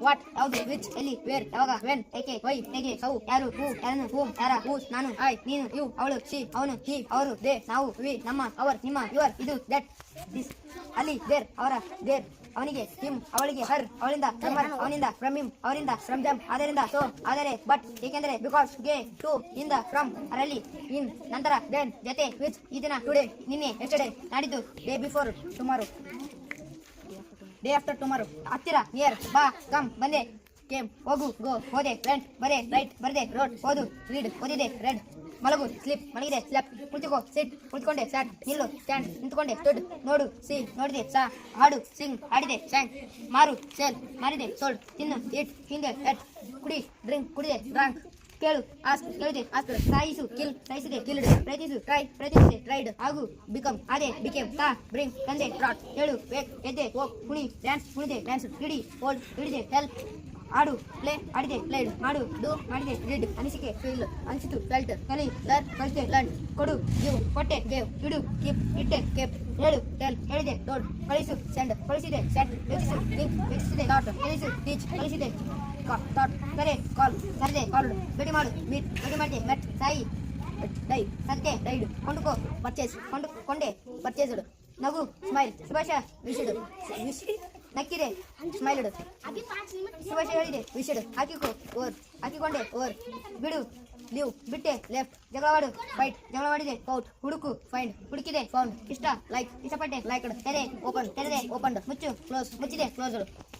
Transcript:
What ಯಾವುದು which ಎಲ್ಲಿ wear ಯಾವಾಗ ವೆನ್ ಏಕೆ ವೈ ಹೇಗೆ ಹೌ ಯಾರು ಹೂ ಯಾರನ್ನು ಹೂಮ್ ಯಾರ ಹೂಸ್ ನಾನು ಐ ನೀನು ಯು ಅವಳು ಶಿ ಅವನು ಹಿ ಅವರು ದೇ ನಾವು ವಿ ನಮ್ಮ ಅವರ್ ನಿಮ್ಮ ಯುವರ್ ಇದು ದಟ್ ದಿಸ್ ಅಲ್ಲಿ ದೇರ್ ಅವರ ದೇರ್ ಅವನಿಗೆ ಹಿಮ್ ಅವಳಿಗೆ ಹರ್ ಅವಳಿಂದ ಸಮರ್ ಅವನಿಂದ ಫ್ರಮ್ ಹಿಮ್ ಅವರಿಂದ ಫ್ರಮ್ ದಮ್ ಅದರಿಂದ ಸೋ ಆದರೆ ಬಟ್ ಏಕೆಂದರೆ ಬಿಕಾಸ್ಗೆ ಟು ಇಂದ ಫ್ರಮ್ ಅರಲ್ಲಿ ಇನ್ ನಂತರ ದೆನ್ ಜೊತೆ ವಿಚ್ ಈ ದಿನ ಟುಡೇ ನಿನ್ನೆ ಎಸ್ಟರ್ಡೇ ನಾಡಿದ್ದು day before tomorrow day after tomorrow ಹತ್ತಿರ ನಿಯರ್ ಬಾ ಕಮ್ ಬಂದೆ, ಕೇಮ್, ಹೋಗು, ಗೋ, ಹೋದೆ ಫ್ರೆಂಡ್ ಬರೆ, ರೈಟ್, ಬರದೆ, ರೋಡ್ ಓದು ರೀಡ್, ಓದಿದೆ, ರೆಡ್, ಮಲಗು, ಸ್ಲಿಪ್, ಮಲಗಿದೆ, ಸ್ಲಪ್, ಕುಳಿತುಕೋ, ಸಿಟ್, ಕುಳಿತುಕೊಂಡೆ ಸ್ಯಾಟ್ ನಿಲ್ಲು, ಸ್ಟ್ಯಾಂಡ್, ನಿಂತ್ಕೊಂಡೆ ಸ್ಟುಡ್ ನೋಡು, ಸಿ, ನೋಡಿದೆ, ಸಾ, ಹಾಡು, ಸಿಂಗ್, ಹಾಡಿದೆ, ಸ್ಯಾಂಗ್, ಮಾರು, ಸೇಲ್ ಮಾರಿದೆ ಸೋಲ್ಡ್, ತಿನ್ನು ಇಟ್ ಹಿಂಗೆ ಎಟ್, ಕುಡಿ, ಡ್ರಿಂಕ್, ಕುಡಿದೆ ಡ್ರಾಂಕ್ ಕೇಳು ಆಸ್ ಕೇಳಿದೆ ಆಸ್ಕ್ ಸಾಯಿಸು, ಕಿಲ್, ಸಾಯಿಸಿದೆ, ಕಿಲ್ಡ್, ಪ್ರಯತ್ನಿಸು ಟ್ರೈ ಪ್ರಯತ್ನಿಸಿದೆ ಟ್ರೈಡ್ ಆಗು ಬಿಕಮ್ ಆದೇ ಬಿಕೆಮ್ ತಾ ಬ್ರಿಂಗ್ ತಂದೆ ಟ್ರಾಟ್ ಹೇಳು ವೇಕ್ ಎದ್ದೆ, ಹೋಗ್ ಕುಣಿ ಡ್ಯಾನ್ಸ್ ಕುಣಿದೆ ಡ್ಯಾನ್ಸ್ ಹಿಡಿ ಓಲ್ಡ್ ಹಿಡಿದೆ ಹೆಲ್ಪ್ ఆడు ప్లే అడిగే ప్లేడ్ ఆడు డూ అడిగే రిడ్ అనిసికే ఫీల్ అనిసితు ఫెల్ట్ కలి లర్ కలిసే లండ్ కొడు గివ్ కొట్టే గేవ్ ఇడు కిప్ ఇట్టే కేప్ ఏడు టెల్ ఎడిదే డోట్ కలిసు సెండ్ కలిసిదే సెట్ ఎక్స్ గివ్ ఎక్స్దే డాట్ కలిసు టీచ్ కలిసిదే డాట్ సరే కాల్ సరిదే కాల్డ్ బెడి మాడు మీట్ బెడి మాడి మెట్ సాయి డై సత్తే డైడ్ కొండుకో పర్చేస్ కొండు కొండే పర్చేసుడు నవ్వు స్మైల్ శుభాష విషుడు విషుడు ನಕ್ಕಿದೆ ಸ್ಮೈಲ್ಡ್ ಶುಭಾಶಯ ಹೇಳಿದೆ. ವಿಶಿಡ್ ಹಾಕಿಕೋ. ಓರ್. ಹಾಕಿಕೊಂಡೆ. ಓರ್. ಬಿಡು. ಲೀವ್. ಬಿಟ್ಟೆ. ಲೆಫ್ಟ್. ಜಗಳವಾಡು ಫೈಟ್. ಜಗಳವಾಡಿದೆ ಔಟ್. ಹುಡುಕು. ಫೈಂಡ್. ಹುಡುಕಿದೆ. ಫೌಂಡ್. ಇಷ್ಟ. ಲೈಕ್. ಇಷ್ಟಪಟ್ಟೆ. ಲೈಕ್ ತೆರೆ. ಓಪನ್. ತೆರೆದೆ. ಓಪನ್. ಮುಚ್ಚು. ಕ್ಲೋಸ್. ಮುಚ್ಚಿದೆ. ಕ್ಲೋಸ್ಡ್